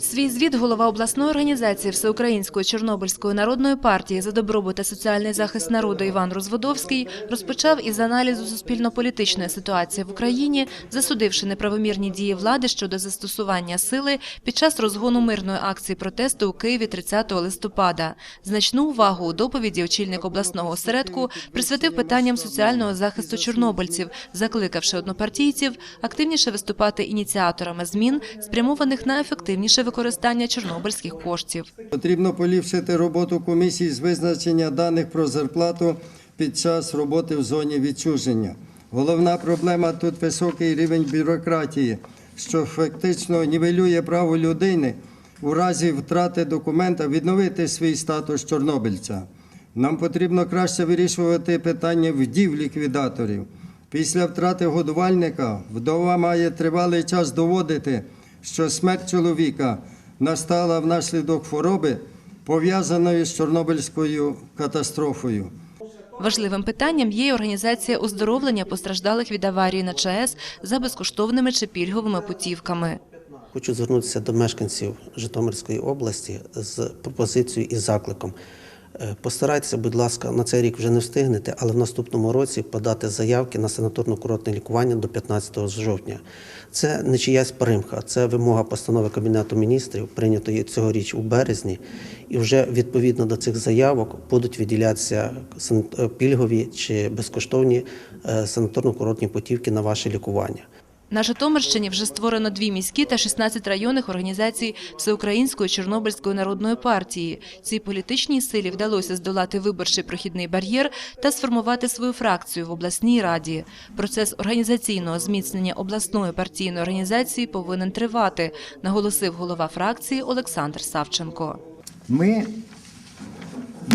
Свій звіт голова обласної організації Всеукраїнської Чорнобильської народної партії за добробут та соціальний захист народу Іван Розводовський розпочав із аналізу суспільно-політичної ситуації в Україні, засудивши неправомірні дії влади щодо застосування сили під час розгону мирної акції протесту у Києві 30 листопада. Значну увагу у доповіді очільник обласного осередку присвятив питанням соціального захисту чорнобильців, закликавши однопартійців активніше виступати ініціаторами змін, спрямованих на ефективніше використання чорнобильських коштів. Потрібно поліпшити роботу комісії з визначення даних про зарплату під час роботи в зоні відчуження. Головна проблема тут високий рівень бюрократії, що фактично нівелює право людини у разі втрати документа відновити свій статус чорнобильця. Нам потрібно краще вирішувати питання вдів ліквідаторів. Після втрати годувальника вдова має тривалий час доводити, що смерть чоловіка настала внаслідок хвороби, пов'язаної з Чорнобильською катастрофою. Важливим питанням є й організація оздоровлення постраждалих від аварії на ЧАЕС за безкоштовними чи пільговими путівками. Хочу звернутися до мешканців Житомирської області з пропозицією і закликом. Е, Постарайтеся, будь ласка, на цей рік вже не встигнете, але в наступному році подати заявки на санаторно-курортне лікування до 15 жовтня. Це не чиясь примха, це вимога постанови Кабінету міністрів, прийнятої цьогоріч у березні. І вже відповідно до цих заявок будуть е, пільгові чи безкоштовні е, санаторно-курортні путівки на ваше лікування. На Житомирщині вже створено дві міські та 16 районних організацій Всеукраїнської Чорнобильської народної партії. Цій політичній силі вдалося здолати виборчий прохідний бар'єр та сформувати свою фракцію в обласній раді. Процес організаційного зміцнення обласної партійної організації повинен тривати, наголосив голова фракції Олександр Савченко. Ми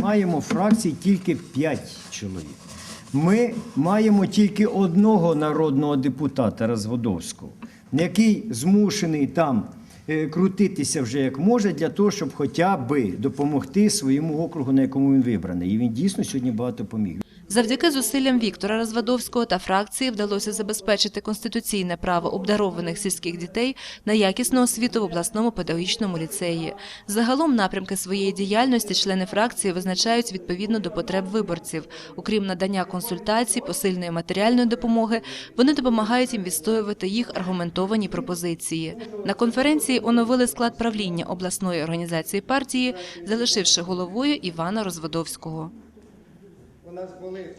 маємо фракції тільки 5 чоловік. Ми маємо тільки одного народного депутата Розводовського, який змушений там е, крутитися вже як може для того, щоб хоча би допомогти своєму округу, на якому він вибраний. І він дійсно сьогодні багато поміг. Завдяки зусиллям Віктора Розвадовського та фракції вдалося забезпечити конституційне право обдарованих сільських дітей на якісну освіту в обласному педагогічному ліцеї. Загалом напрямки своєї діяльності члени фракції визначають відповідно до потреб виборців. Окрім надання консультацій, посильної матеріальної допомоги, вони допомагають їм відстоювати їх аргументовані пропозиції. На конференції оновили склад правління обласної організації партії, залишивши головою Івана Розвадовського нас були